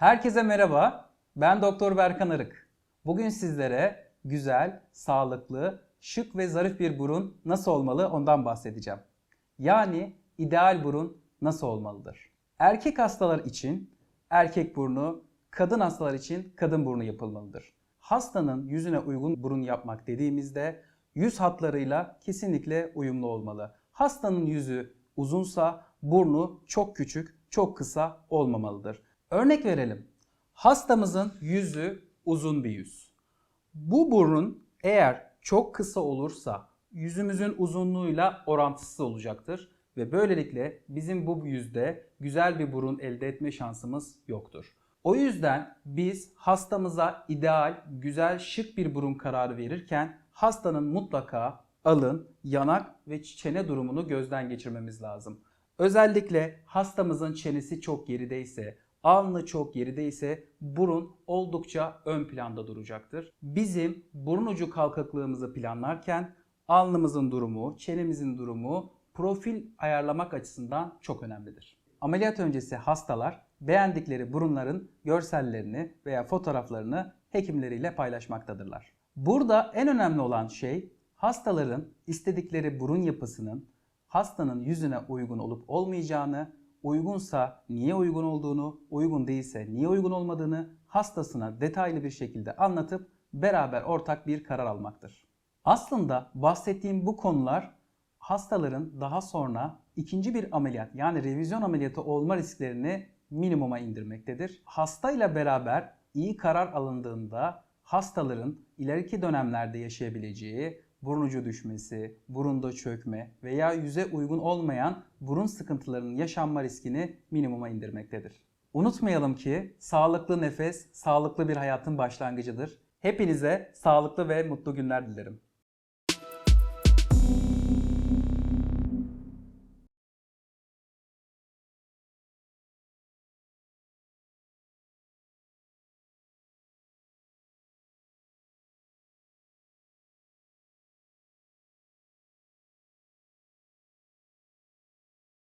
Herkese merhaba. Ben Doktor Berkan Arık. Bugün sizlere güzel, sağlıklı, şık ve zarif bir burun nasıl olmalı ondan bahsedeceğim. Yani ideal burun nasıl olmalıdır? Erkek hastalar için erkek burnu, kadın hastalar için kadın burnu yapılmalıdır. Hastanın yüzüne uygun burun yapmak dediğimizde yüz hatlarıyla kesinlikle uyumlu olmalı. Hastanın yüzü uzunsa burnu çok küçük, çok kısa olmamalıdır. Örnek verelim. Hastamızın yüzü uzun bir yüz. Bu burun eğer çok kısa olursa yüzümüzün uzunluğuyla orantısız olacaktır ve böylelikle bizim bu yüzde güzel bir burun elde etme şansımız yoktur. O yüzden biz hastamıza ideal, güzel, şık bir burun kararı verirken hastanın mutlaka alın, yanak ve çene durumunu gözden geçirmemiz lazım. Özellikle hastamızın çenesi çok gerideyse, alnı çok gerideyse burun oldukça ön planda duracaktır. Bizim burun ucu kalkıklığımızı planlarken alnımızın durumu, çenemizin durumu profil ayarlamak açısından çok önemlidir. Ameliyat öncesi hastalar beğendikleri burunların görsellerini veya fotoğraflarını hekimleriyle paylaşmaktadırlar. Burada en önemli olan şey hastaların istedikleri burun yapısının hastanın yüzüne uygun olup olmayacağını, uygunsa niye uygun olduğunu, uygun değilse niye uygun olmadığını hastasına detaylı bir şekilde anlatıp beraber ortak bir karar almaktır. Aslında bahsettiğim bu konular hastaların daha sonra ikinci bir ameliyat yani revizyon ameliyatı olma risklerini minimuma indirmektedir. Hastayla beraber iyi karar alındığında hastaların ileriki dönemlerde yaşayabileceği burun ucu düşmesi, burunda çökme veya yüze uygun olmayan burun sıkıntılarının yaşanma riskini minimuma indirmektedir. Unutmayalım ki sağlıklı nefes, sağlıklı bir hayatın başlangıcıdır. Hepinize sağlıklı ve mutlu günler dilerim.